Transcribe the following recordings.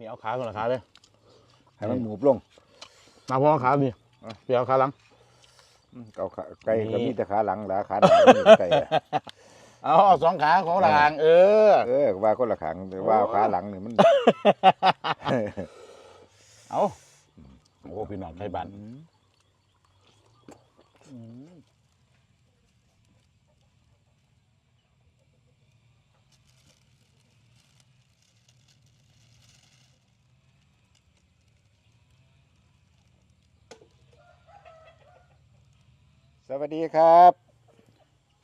นี่เอาขาก่อนละขาเลยให้มันหมูบลงมาพร้อมขาดิอะเปียวขาหลังอืมเกาขาไก่นี่ก็มีแต่ขาหลังหลาขาหน้าไม่มีไก่อะเอาเอาสองขาของหลังเออ เออว่าคนละขางแต่ว่าขาหลังนี่มัน เอาโอ้พี่น้องไทยบ้าน สวัสดีครับ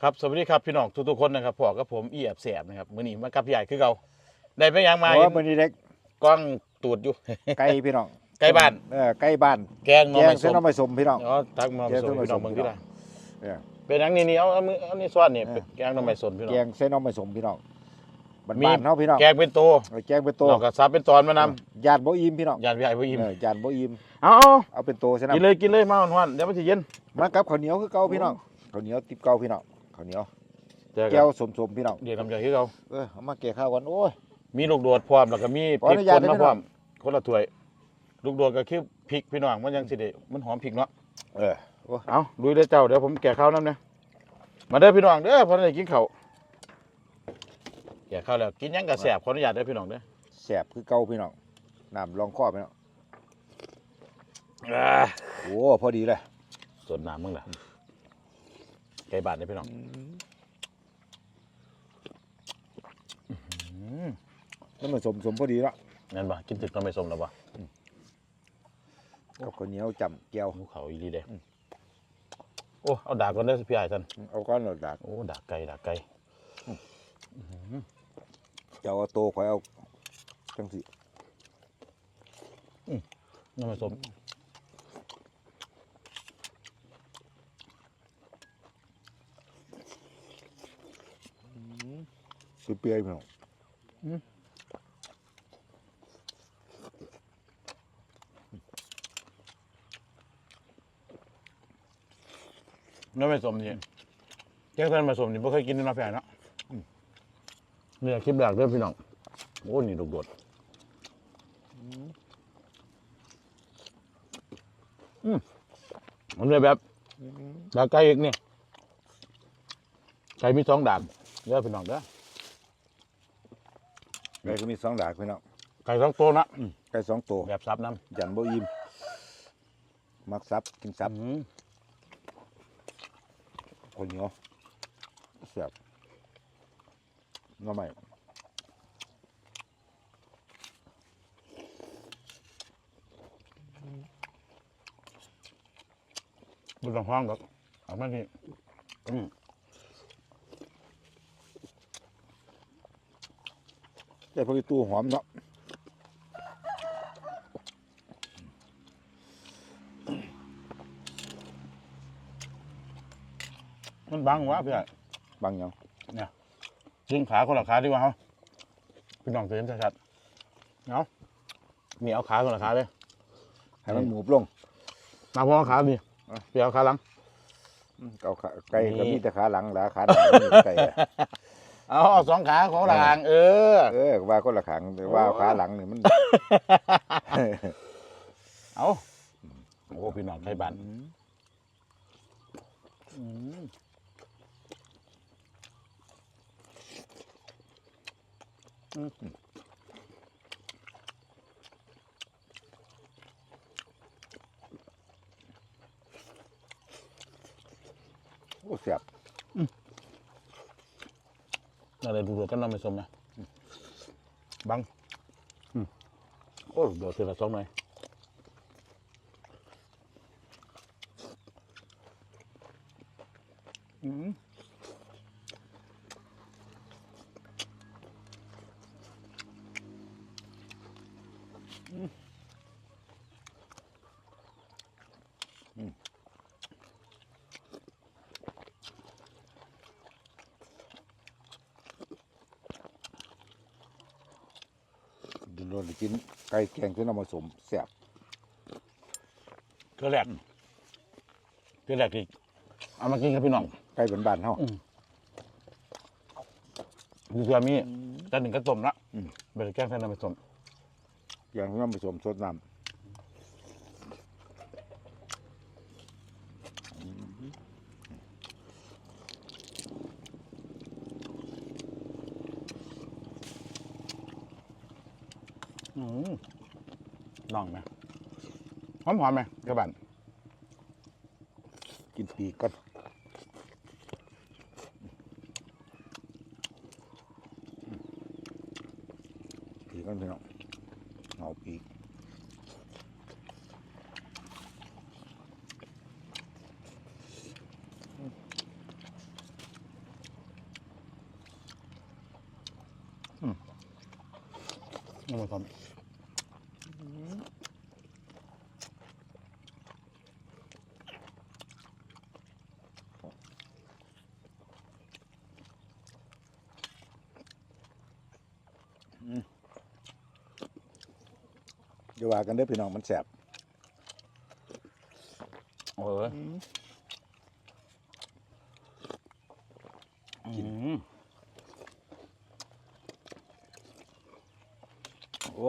ครับสวัสดีครับพี่น้องทุกๆคนนะครับพ่อกับผมอีแอบแสบนะครับมื้อนี้มากับพี่ใหญ่คือเก่าได้ไปยังมาโอ้มื้อนี้เด็กกล้องตูดอยู่ ไก่พี่น้องใกล้บ้าน เออไก่บ้านแกงหน้อแกงไม้เส้ส้นมน้ำไม่สมพี่น้อง อ๋อตักมาแกงส้มหน่อไม้พี่น้องส้มเบิ่งที่ละเออเป็นหยังนี่นี่เอาเอามือเอานี่ซ้อนนี่เออ แกงหน้ำไม้ส้มพี่น้อแกงงเส้นน้ำไม่สมพี่น้อง บ้มีานๆเฮาพี่น้องแกงเป็นโตเออแกงเป็นโตเราก็ซับเป็นตอนมานำญาติบ่อิ่มพี่น้องยานพี่ใหญ่พ่ออิ่มเออญาติบ่อิ่มเอาเอาเอาเป็นโตซะนะกินเลยกินเลยมาหวานๆเดี๋ยวมันจะเย็นมากับข้าวเหนียวคือเก่าพี่น้องข้าวเหนียวติบเก่าพี่น้องข้าวเหนียวเจอกัแก้นวสมๆพี่น้องเดี๋ยวกำใจคือเขาเออเอามาแก่ข้าวกันโอ้ย มีลูกโดดพร้อมแล้วก็มีขพอริอกนุคญาตนได้ไหม มาพร้อมคนละถ้วย ลูกโดดก็คือพริกพี่น้องมันยังสิเดมันหอมพริกเนาะเออโอ้ยเอาลุยได้อเจ้าเดี๋ยวผมแก่ข้าวน้ำเนี่ยมาเด้อพี่น้องเด้อพอได้กินข้าวแก่ข้าวแล้วกินหยังกระแสบขออนุญาตเด้อพี่น้องเด้อแซ่บคือเก่าพี่น้องน้ำรองคอพี่น้องอ่าโอ้พอดีเลยส่วนน้ำมึงล่ะไก่บาทเด้อพี่น้องอืมแล้วมันสมสมพอดีแล้วนั่นบ่กินถึกก็ไม่สมแล้วบ่กับข้าวเหนียวจำแก้วหมูเขาอีหลีเด้โอ้เอาดากก่อนเด้อพี่ใหญ่ท่านเอาก้อนหลอดดาดโอ้ดากไก่ดากไก่เจ้าเอาโตข่อยเอาจังสิน้ำไม่สมเปรี้ยวๆพี่น้องน้ำไม่สมนี่แกงเส้นไม่สมนี่ไม่เคยกินในมาแฝงเนาะอืม เนี่ยคลิปแรกเด้อพี่น้อง โอ้นี่ลูกโดดอืมมันเลยแบบดากไก่อีกนี่ไก่มีสองดากเด้อพี่น้องเด้อไก่ก็มีสองดากพี่น้องไก่สองตัวนะอืมไก่สองตัวแบบซับน้ยันบ่อิ่มมักซับกินำซับอืมข้าวเหนียวแซ่บ น้ำใหม่บุญหลวงห้องกับเอามาที่อืมแต่พอดีตู้หอมเนาะมันบังวะพี่ใหญ่บางอย่างยิ งขาคนละขาดีกว่าเขาพี่น้องเห็นชัดๆเอานี่เอาขาคนละขาเลยให้มันหมูบลงมาพร้อมขาดิอะเปียวขาหลังอืมเกาขาไก่ก็นี่มีแต่ขาหลังหลาขาหน้าไม่มีไก่อะเอาเอาสองขาของหลังเออ เออว่าคนละขางแต่ว่าขาหลังนี่มัน เอาโอ้พี่น้องไทยบ้านอืม โอ้แซ่บอะไรดูๆกันน้ำไม่สมนะอืมบังอืมโอ้เดี๋ยวเสือละสองหน่อยอืม ดินโดนได้กินไก่แกงที่เราผสมแซ่บเกลือแหลกเกลือแหลกอีกเอามากินกับพี่น้องไก่บ้านๆเฮามีเกลือมีแต่หนึ่งกระต้มละอืมเบลแกงใส่น้ำผสมอย่างที่น้ำผสมสดน้อืม ลองไหมหอมหอมไหมกระบันกินปีกก่อนปีกก่อนพี่น้องเอาปีกนี่มันหอมเดี๋ยวว่ากันเด้อพี่น้องมันแสบโอ้ยอืมโอ้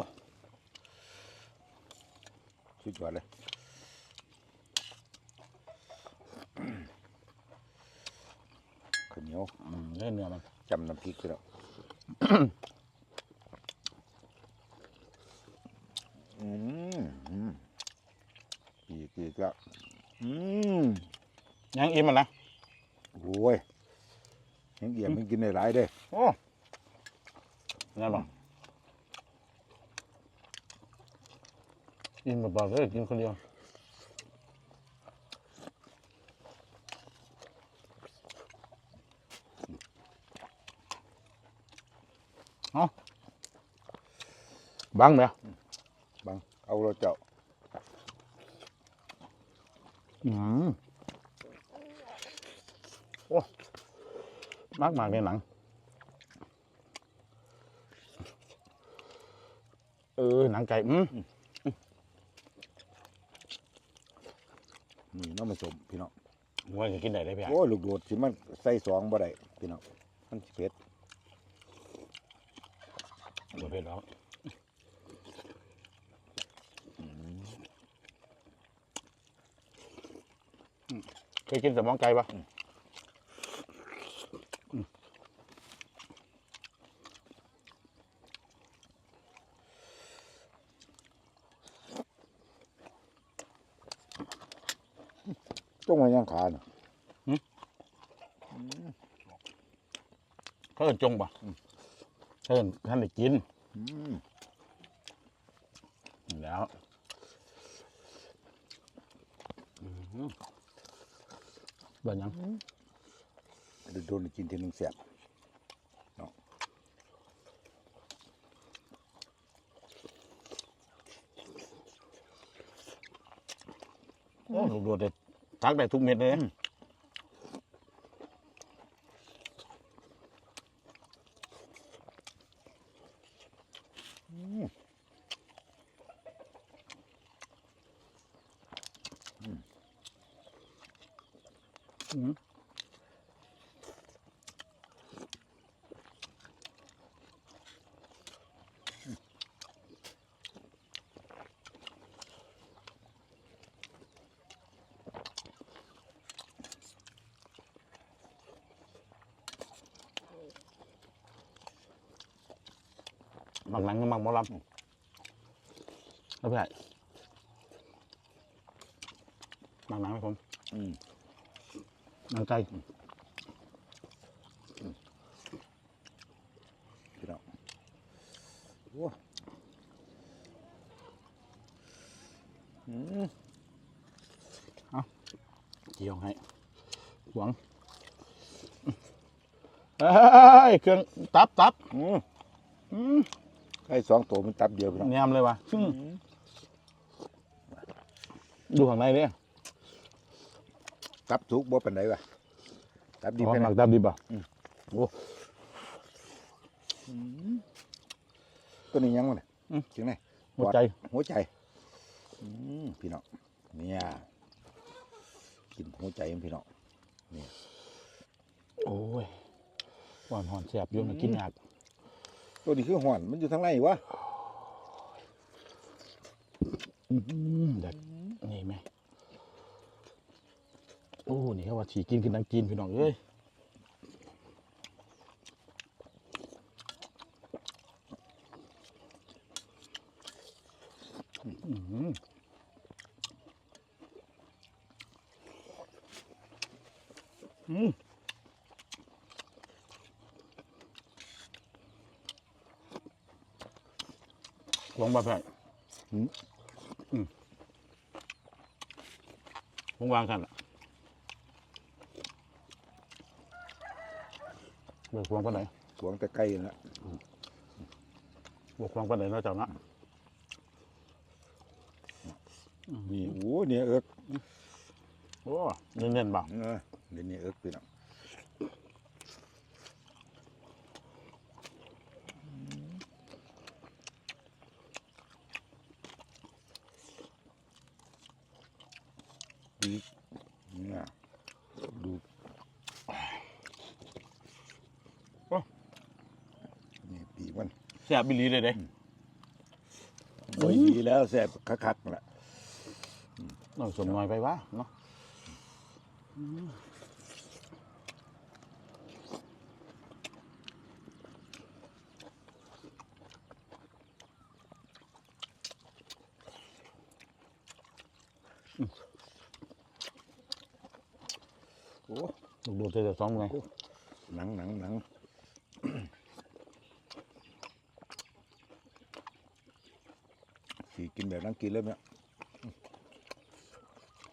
สุดยอดเลยข้าวเหนียวอืมเนื้อเนื้อมันจำน้ำพริกไปแล้ว อืมอืมปีกปีกแล้วอืมยังอิ่มมันนะโอ้ยยังเอี่ยมมันกินได้หลายเด้โอ้นั่นบ่กินแบบบอกเลยกินคนเดียวเอาบังเดี๋ยวบัง เอาเราเจ้าอืมโอ้มากมากในหนัง เออ หนังไก่ อืมนี่น้องผสมพี่น้องหัวจะกินได้ได้พี่อะโอ้ยลูกโดดสิมันใส่สองบ่ได้พี่น้องมันสิเผ็ดตัวเผ็ดแล้ว เคยกินสมองไก่ปะจงไว้ย่างขาน่ะเขาเอินจงปะเขาเอินท่านได้กิน อืม แล้ว เบิ่งยังโดนๆกินทีหนึงแซ่บโอ้ลูกโดดเด็ดทักได้ทุกเม็ดเลย นะบางหนังก็บางหมอลำแล้วพี่ใหญ่บางหนังให้ผมอืมหนังไก่พี่น้องโอ้อืมเกี่ยวให้หวงเอ้ยเครื่องตับตับอืมอืม ไก่สองตัวมันตับเดียวพี่น้องแนมเลยว่ะซึ่งดูข้างในเนี่ยตับสุกบ่ปานใดวะตับดีอ๋อไปหนะมักตับดีป่ะตัวนี้ยังวะเนี่ยอืมถึงไหนหัวใจ หัวใจอืมพี่น้องเนี่ยกินหัวใจมันพี่น้องโอ้ยหวานหอนแสบอยุ่นะกินยาก ตัวนี้คือห่อนมันอยู่ทางไหนวะอื้อหือเด็กนี่ไหมโอ้นี่เขาว่าฉีกินคือนังกินพี่น้องเอ้ยอื้อ หืออืมลงมาแพงหืมอืมผมวางกันอะเบิกควงปานไหนหวงแต่ใกล้แล้วเบิกควงปานไหนเนาะเจ้าเนาะนี่โอ้เนี่ยเอิกโอ้เน้นๆบ่าเออเดี๋ยวนี้เอิกพี่น้องดีเนี่ยดูนี่ปีกมัน แซ่บบิลีเลยเด้โอ้ยดีแล้วแซ่บคักๆนั่นละน้องสมน้อยไปวะเนาะโอ้ลูกโดดเจอสองไงหนังหนังหนัง สีกินแบบนั้นกินแล้วเนี่ย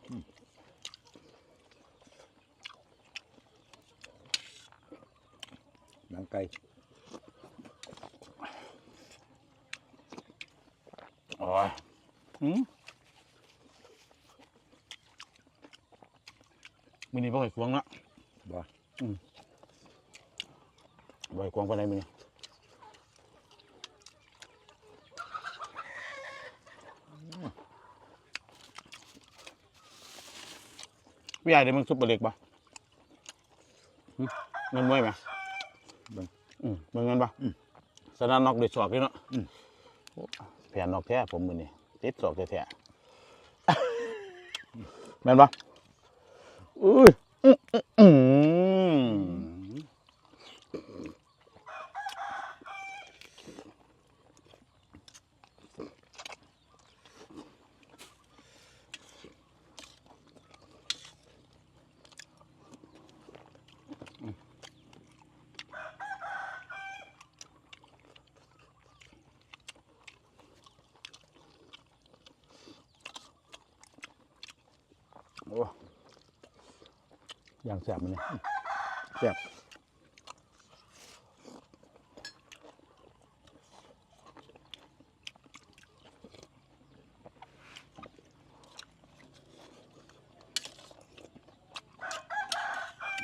อืมหนังไก่โอ้ยอืมมินี่บ่เคยควงเนาะบ่บ่เคยควงปานใดมินี่ พี่ใหญ่เดี๋ยวมึงซุปเปอร์เล็กปะหึเงินมวยไหมเบิ่งอืมมึงเงินปะอืมสนามนอกเด็ดสอกนี่เนาะอืมโอ้แผ่นนอกแท้ผมมือนี่ติดสอกแท้ๆแม่นปะอุ้ยอื้อ อย่างแสบมันเนี่ยแซ่บ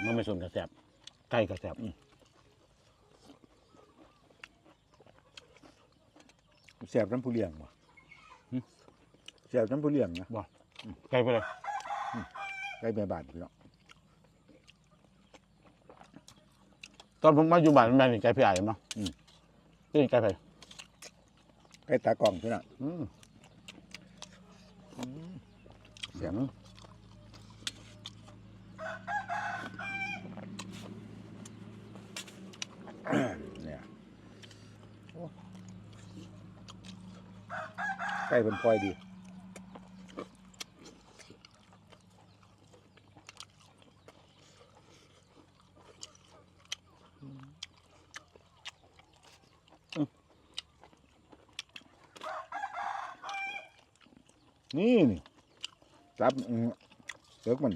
มันไม่สนกระแสบไก่กระแสบแซ่บน้ำผู้เลี้ยงบ่หึแซ่บน้ำผู้เลี้ยงนะไก่ไปเลยไก่แม่บ้านพี่น้อง ตอนผมมาอยู่บ้านแม่นี่ไก่พี่ใหญ่เนาะนี่ไก่ไปไก่ตากล่องพี่น้องอืมแซ่บเนี่ยโอ้ไก่เป็นพลอยดี นี่นี่จับเลิกมัน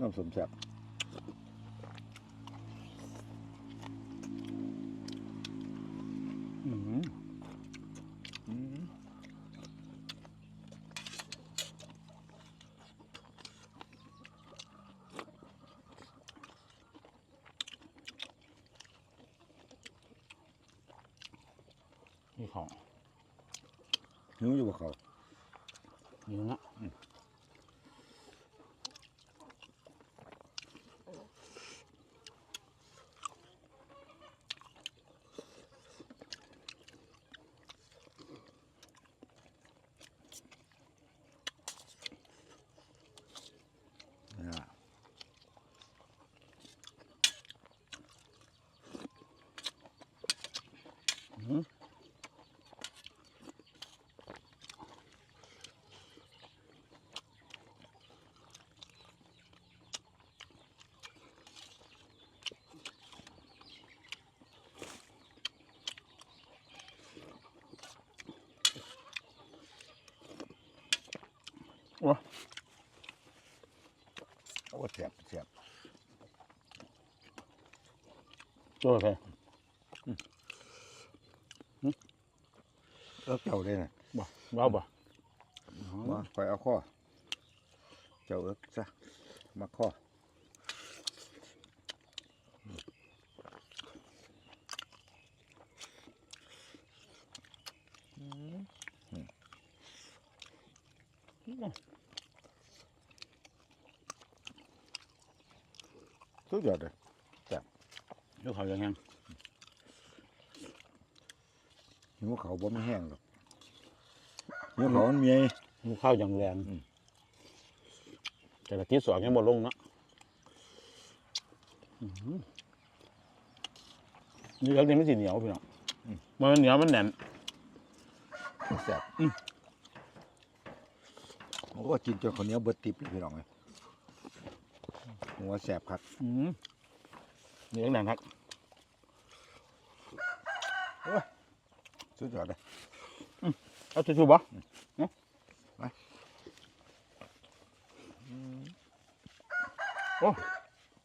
น้ำสมแซ่บอืม โอ้เสียบเสียบโจ้ไปเอิกเจ้าเลยนะบ่เบาบ่มาคอยเอาข้อ เจ้าเอิกซะมาข้อ สุด ยอดเลยลูกเขายังยังหิวเขาบ่ไม่แห้งหรอกหิวเขามันมีไอ้ลูกข้าวยังแรงอืมแต่ละที่สองยังบ่ลงเนาะอื้อหือนี่แล้วนี่มันสีเหนียวพี่น้องมันเหนียวมันแน่นแซ่บอืมโอ้กินจนคนเหนี้ยวเบิดติบเลยพี่น้องเลย หัวแซ่บครับอืมเหนียวแน่นครับสุดยอดเลยเอาชูๆบ่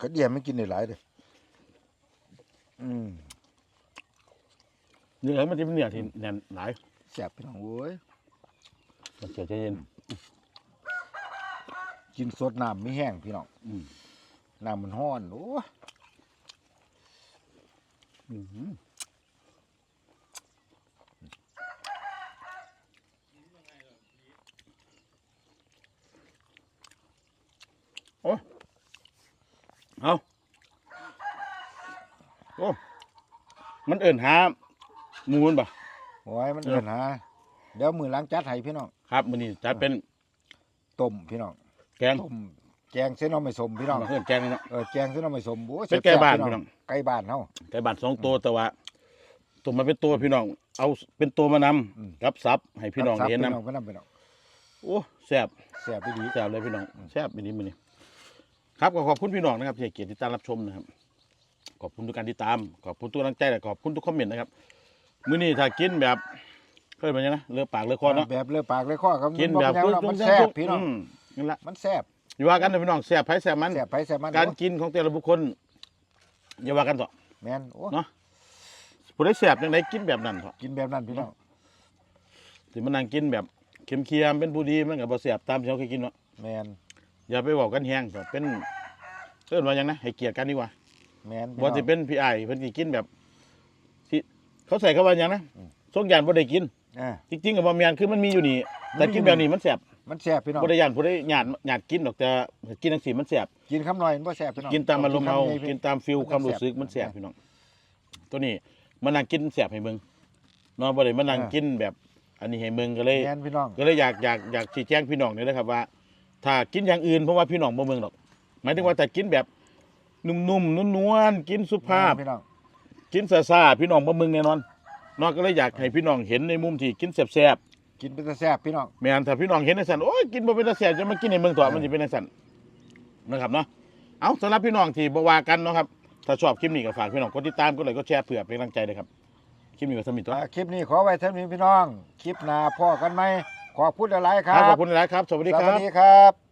กระเดียมไม่กินได้หลายเลยอืมเนื้อมันจะเป็นเนื้อที่แน่นหลายแซ่บพี่น้องโว้ยมันเสียใจเย็นกินสดน้ำไม่แห้งพี่น้องอืม น้ำมันห้อนโอ้ยอื้อหือโอ้ยเอาโอ้มันเอิ่นหาหมูนป่ะโอ้ยมันเอินหาเดี๋ยวมือล้างจัดให้พี่น้อง ครับมันนี่จัดเป็นต้มพี่น้อง แกงต้ม แกงเส้นน้ำไม่สมพี่น้องมาเพื่อนแกงนี่เนาะ เออแกงเส้นน้ำไม่สมโอ้ยเป็นไก่บ้านแซ่ๆพี่น้อง ไก่บ้านเฮาไก่บาทสองตัวแต่ว่าตัวมันเป็นตัวพี่น้อง เอาเป็นตัวมานอืมำกับซับให้พี่น้องครับได้เห็นพี่นน้องพี่น้องพี่น้องำโอ้แซ่บแซ่บพี่ดีแซ่บเลยพี่น้องแซ่บไปนี้มือนี้ครับก็ขอบคุณพี่น้องนะครับที่ให้เกียรติติดตามรับชมนะครับ ขอบคุณทุกการติดตาม ขอบคุณทุกกำลังใจและขอบคุณทุกคอมเมนต์นะครับมื้อนี้ถ้ากินแบบเคยเป็นยังไงนะเลือปากเลือคอเนาะแบบเลือปากเลยข้อครับกินแบบมันบ่เป็นหยังหรอกมันแซ่บพี่น้องมนั่นแหละมันแซ่บ อย่าว่ากันนะพี่น้องแซ่บไผแซ่บมันแซ่บไปแซ่บมันการกินของแต่ละบุคคลอย่าว่ากันต่อแม่นโอ้เนาะผู้ใดแซ่บจังไดกินแบบนั้นเถอะกินแบบนั้นพี่น้องสิมานั่งกินแบบเค็มๆเป็นผู้ดีมันก็บ่แซ่บตามที่เขาเคยกินเนาะแม่นอย่าไปบอกกันแฮงก็เป็นเอิ้นว่าหยังนะให้เกียรติกันดีกว่าแม่นพี่บ่น้องสิเป็นพี่ไอ้ายเพิ่นสิกินแบบที่เขาใส่คำว่าหยังนะอืมสงยานบ่ได้กิน อ่า จริงๆก็บ่แม่นคือมันมีอยู่นี่ แต่กินแบบนี้มันแซ่บ มันแซ่บพี่น้อง บ่ได้ย่านผู้ใดญาติญาติกินดอกแต่กินจังซี่มันแซ่บกินคำหน่อยมันบ่แซ่บพี่น้องกินตามอารมณ์เฮาคำใหญ่กินตามฟิลความรู้สึกมันแซ่บพี่น้องตัวนี้มันนั่งกินแซ่บให้เบิ่งเนาะบ่ได้มานั่งกินแบบ อันนี้ให้เบิ่งก็เลย แม่นพี่น้องก็เลยอยากอยากอยากชี้แจงพี่น้องนี่นะครับว่า ถ้ากินอย่างอื่นเพราะว่าพี่น้องบ่เมืองหรอก หมายถึงว่าแต่กินแบบนุ่มๆนวลๆกินสุภาพ พี่น้องกินซ่าๆพี่น้องบ่เมืองแน่นอนนอกก็เลยอยากให้พี่น้องเห็นในมุมที่กินแซ่บ กินเป็นตาแซ่บพี่น้องๆแม่นถ้าพี่น้องเห็นในสันโอ้ยกินบ่เป็นตาแซ่บจะมากินในเมืองตัวมันสิเป็นในสันนะครับเนาะเอาสำหรับพี่น้องที่บ่ว่ากันเนาะครับถ้าชอบคลิปนี้ก็ฝากพี่น้องกดติดตามกดไลค์กดแชร์เพื่อเป็นกำลังใจด้วยครับคลิปนี้ก็สมิทตัวอ่าคลิปนี้ขอไว้เท่านี้พี่น้อง คลิปหน้าพ่อกันไหมขอบคุณหลายๆคครัรับบขอบคุณหลายๆครับ สวัสดีสควัรัสบ ดีครับ